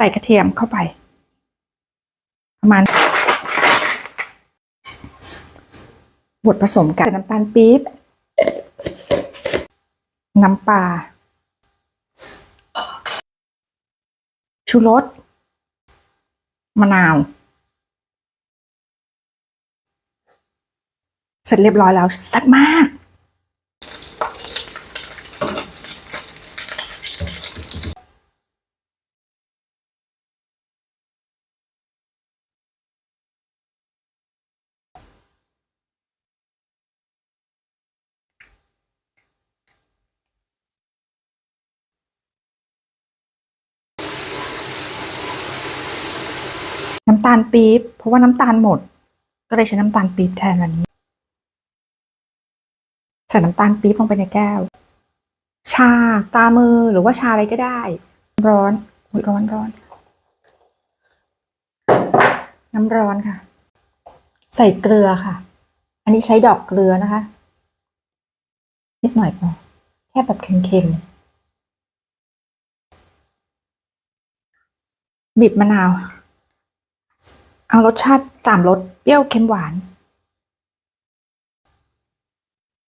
ใส่กระเทียมเข้าไป ประมาณบดผสมกันน้ำตาลปี๊บ น้ำปลา ชูรส มะนาว เสร็จเรียบร้อยแล้วแซ่บมาก น้ำตาลปี๊บเพราะว่าน้ำตาลหมด ก็เลยใช้น้ำตาลปี๊บแทนวันนี้ใส่น้ำตาลปี๊บลงไปในแก้ว ชาตามือหรือว่าชาอะไรก็ได้ ร้อนอุ๊ยร้อนร้อนน้ำร้อนค่ะ ใส่เกลือค่ะ อันนี้ใช้ดอกเกลือนะคะ นิดหน่อยพอแค่แบบเค็มๆบีบมะนาว เอารสชาติสามรสเปรี้ยวเค็มหวาน